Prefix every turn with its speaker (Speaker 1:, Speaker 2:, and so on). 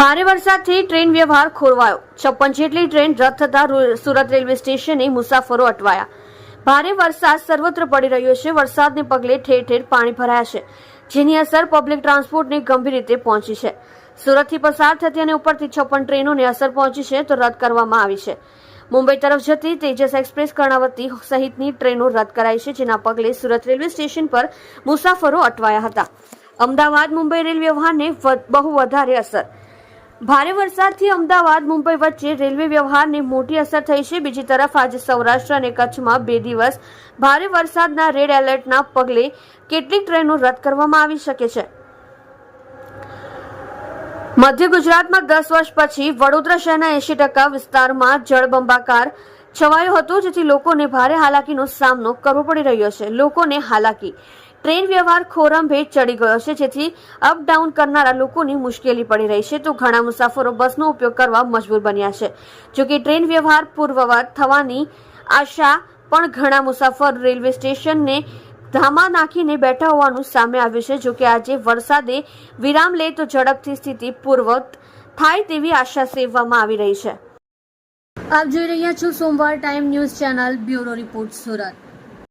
Speaker 1: ભારે વરસાદથી ટ્રેન વ્યવહાર ખોરવાયો. છપ્પન જેટલી ટ્રેન રદ થતા સુરત રેલવે સ્ટેશને મુસાફરો અટવાયા. ભારે વરસાદ સર્વત્ર પડી રહ્યો છે. વરસાદને પગલે ઠેર ઠેર પાણી ભરાયા છે, જેની અસર પબ્લિક ટ્રાન્સપોર્ટને ગંભીર રીતે પહોંચી છે. સુરતથી પસાર થતી અને ઉપરથી છપ્પન ટ્રેનોને અસર પહોંચી છે તો રદ કરવામાં આવી છે. મુંબઈ તરફ જતી તેજસ એક્સપ્રેસ કર્ણાવતી સહિતની ટ્રેનો રદ કરાઈ છે, જેના પગલે સુરત રેલવે સ્ટેશન પર મુસાફરો અટવાયા હતા. અમદાવાદ મુંબઈ રેલ વ્યવહારને બહુ વધારે અસર ભારે વરસાદથી અમદાવાદ, મુંબઈ વચ્ચે રેલવે વ્યવહારને મોટી અસર થઈ છે. બીજી તરફ આજે સૌરાષ્ટ્ર અને કચ્છમાં બે દિવસ ભારે વરસાદના રેડ એલર્ટના પગલે કેટલીક ટ્રેનો રદ કરવામાં આવી શકે છે. મધ્ય ગુજરાતમાં દસ વર્ષ પછી વડોદરા શહેરના એંશી ટકા વિસ્તારમાં જળબંબાકાર છવાયો હતો, જેથી લોકોને ભારે હાલાકીનો સામનો કરવો પડી રહ્યો છે. લોકોને હાલાકી ટ્રેન વ્યવહાર ખોરંભે ચડી ગયો છે. જેથી અપડાઉન કરનારા લોકોની મુશ્કેલી પડી રહી છે. તો ઘણા મુસાફરો બસનો ઉપયોગ કરવા મજબૂર બન્યા છે. જોકે ટ્રેન વ્યવહાર પૂર્વવત થવાની આશા પણ ઘણા મુસાફર રેલવે સ્ટેશનને ધામા નાખીને બેઠા હોવાનું સામે આવ્યું છે. જોકે આજે વરસાદે વિરામ લે તો ઝડપથી સ્થિતિ પૂર્વત થાય તેવી આશા સેવવામાં આવી રહી છે. આપ જોઈ રહ્યા છો સોમવાર time news channel, bureau report Surat.